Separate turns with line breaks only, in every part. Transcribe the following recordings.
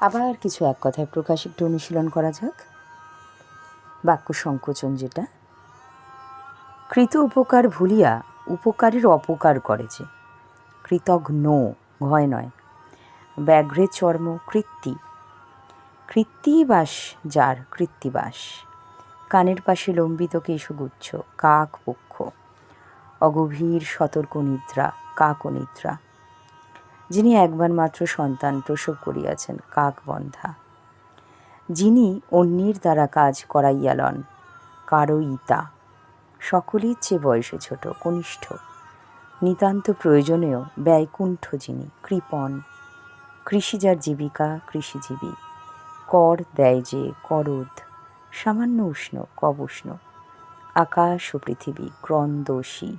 আবার কিছু এক কথায় প্রকাশ একটু অনুশীলন করা যাক। বাক্য সংকোচন যেটা। কৃত উপকার ভুলিয়া উপকারের অপকার করে যে। কৃতঘ্ন, ভয় নয়। ব্যাঘ্রের চর্ম কৃত্তি। কৃত্তিবাস যার কৃত্তিবাস কানের পাশে লম্বিত কেশগুচ্ছ কাক পক্ষ। অগভীর সতর্ক নিদ্রা কাক নিদ্রা যিনি একবার মাত্র সন্তান প্রসব করিয়াছেন কাক বন্ধা যিনি অন্যের দ্বারা কাজ করাইয়া লন কারও ইতা। সকলের চেয়ে বয়সে ছোট, কনিষ্ঠ। নিতান্ত প্রয়োজনেও ব্যয়কুণ্ঠ যিনি, কৃপণ। কৃষিজার জীবিকা কৃষিজীবী কর দেয় যে করদ, সামান্য উষ্ণ কবুষ্ণ আকাশ ও পৃথিবী ক্রন্দোষী।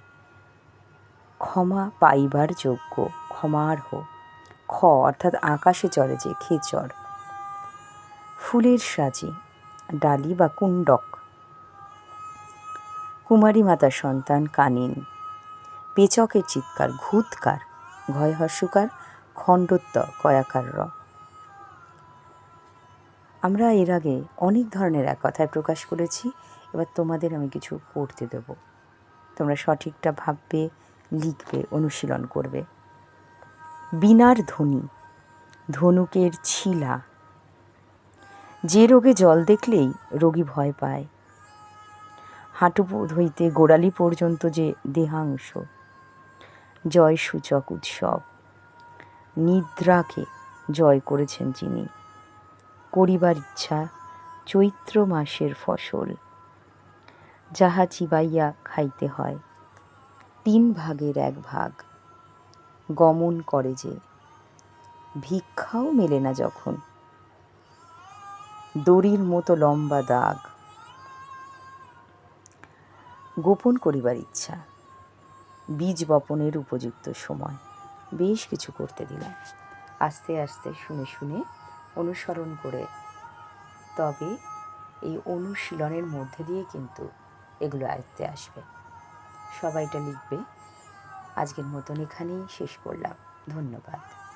ক্ষমা পাইবার যোগ্য ক্ষমার্হ খ, অর্থাৎ আকাশে চড়ে যে খেচর ফুলের সাজি, ডালি বা কুণ্ডক। কুমারী মাতার সন্তান কানিন। পেচকের চিৎকার ঘুতকার ঘয় হর্ষকার খণ্ডত্ব, কয়াকার র। আমরা এর আগে অনেক ধরনের এক কথায় প্রকাশ করেছি, এবার তোমাদের আমি কিছু পড়তে দেব। তোমরা সঠিকটা ভাববে, লিখবে, অনুশীলন করবে। বিনার ধ্বনি, ধনুকের ছিলা। যে রোগে জল দেখলেই রোগী ভয় পায়। হাঁটুপোদ হইতে গোড়ালি পর্যন্ত যে দেহাংশ। জয় সূচক উৎসব, নিদ্রাকে জয় করেছেন যিনি। করিবার ইচ্ছা চৈত্র মাসের ফসল, যাহা চিবাইয়া খাইতে হয়। তিন ভাগের এক ভাগ। গমন করে যে, ভিক্ষাও মেলে না যখন। দড়ির মতো লম্বা দাগ। গোপন করিবার ইচ্ছা। বীজ বপনের উপযুক্ত সময়। বেশ কিছু করতে দিলাম। আস্তে আস্তে শুনে শুনে অনুসরণ করে। তবে এই অনুশীলনের মধ্যে দিয়ে কিন্তু এগুলো আয়ত্তে আসবে। সবাইটা লিখবে। আজকের মতন এখানেই শেষ করলাম। ধন্যবাদ।